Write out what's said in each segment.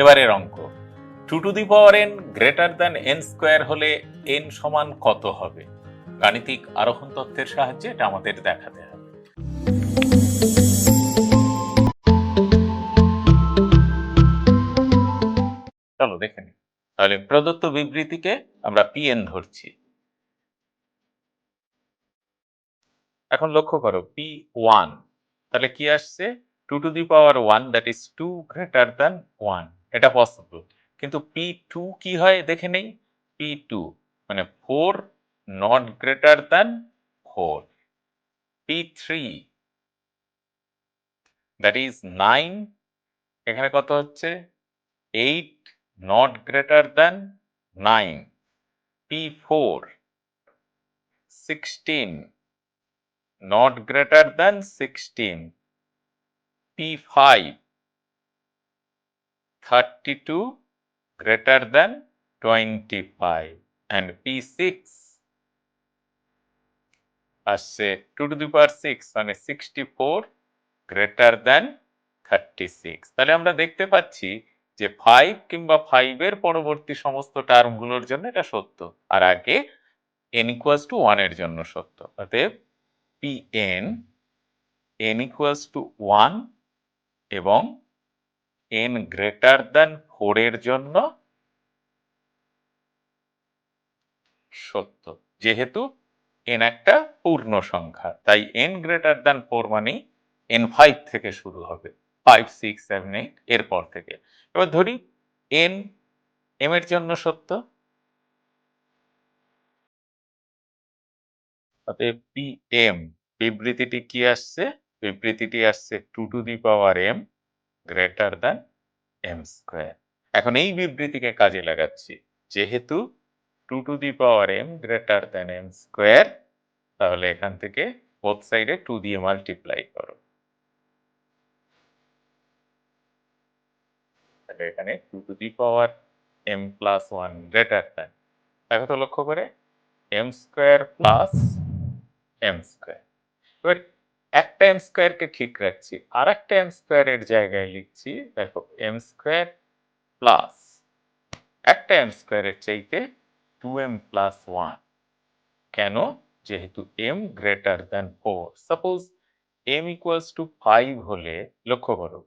এবারের অঙ্ক। Two to the power n greater than n square হলে এন সমান কত হবে? গাণিতিক আরোহণ তত্ত্বের সাহায্যে এটা আমাদের দেখাতে হবে। চলো দেখে নিই তাহলে প্রদত্ত বিবৃতিকে আমরা পিএন ধরছি। এখন লক্ষ্য করো পি ওয়ান তাহলে কি আসছে? Two to the power one that is two greater than one এটা পসিবল। কিন্তু পি টু কি হয় দেখে নেই? পি টু মানে four not greater than four P three that is nine এখানে কত হচ্ছে? Eight not greater than nine P four sixteen not greater greater than 16 p5 32 greater than 25 and p6 আসছে 2 to the power 6 মানে 64 greater than 36 তাহলে আমরা দেখতে পাচ্ছি যে 5 কিংবা 5 এর পরবর্তী সমস্ত টার্মগুলোর জন্য এটা সত্য। আর আগে n to 1 এর জন্য সত্য। অতএব pn n equals to 1 এবং greater than 4 এর জন্য সত্য। যেহেতু n একটা পূর্ণ সংখ্যা, তাই n greater than 4 মানেই n 5 থেকে শুরু হবে 5 6 7 8 এরপর থেকে। এবার ধরি n, m এর জন্য সত্য। অতএব পি এম বিবৃতিটি কি আসছে? বিবৃতিটি আসছে two to the power m greater than m square এখন এই বিবৃতিকে কাজে লাগাচ্ছি। যেহেতু two to the power m greater than m square তাহলে এখান থেকে বোথ সাইডে টু দিয়ে মাল্টিপ্লাই করো। তাহলে এখানে two to the power m plus one greater than দেখো তো লক্ষ্য করে m square plus m square একটা এম স্কোয়ারকে ঠিক রাখছি আর একটা এম স্কোয়ারের জায়গায় লিখছি, দেখো এম স্কোয়ার প্লাস একটা এম স্কোয়ারের চাইতে টু এম প্লাস ওয়ান কেন? যেহেতু m greater than four suppose m equals to five হলে, লক্ষ্য করো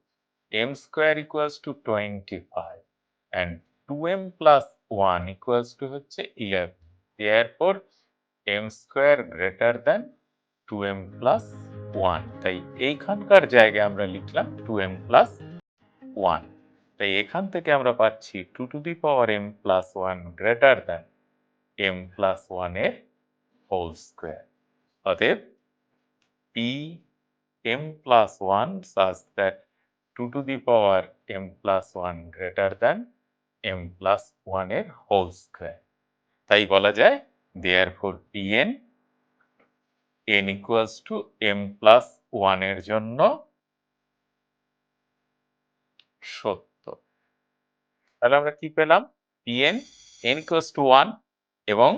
m square equals to twenty five and two m plus one equals to হচ্ছে eleven দেয়ারপর m square greater than two m plus one তাই এইখানকার জায়গায় আমরা লিখলাম two m plus one তাই এখান থেকে আমরা পাচ্ছি two to the power m plus one greater than m plus ওয়ানের হোল স্কোয়ার অতএব P m plus one says that two to the power m plus one greater than m plus ওয়ানের whole square তাই বলা যায় therefore P n equals to m plus 1 এর জন্য সত্য তাহলে আমরা কি পেলাম? pn, n equals to 1 এবং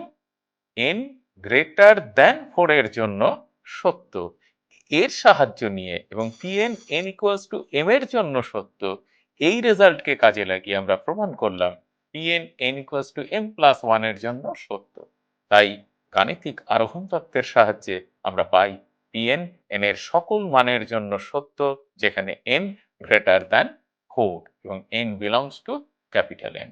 n greater than 4 এর জন্য সত্য এর সাহায্য নিয়ে এবং pn, n equals to m এর জন্য সত্য এই রেজাল্টকে কাজে লাগিয়ে আমরা প্রমাণ করলাম n equals to m plus 1 এর জন্য সত্য তাই গাণিতিক আরোহণ তত্ত্বের সাহায্যে আমরা পাই পিএন এন এর সকল মানের জন্য সত্য, যেখানে এন গ্রেটার দ্যান ফোর এবং n belongs to capital N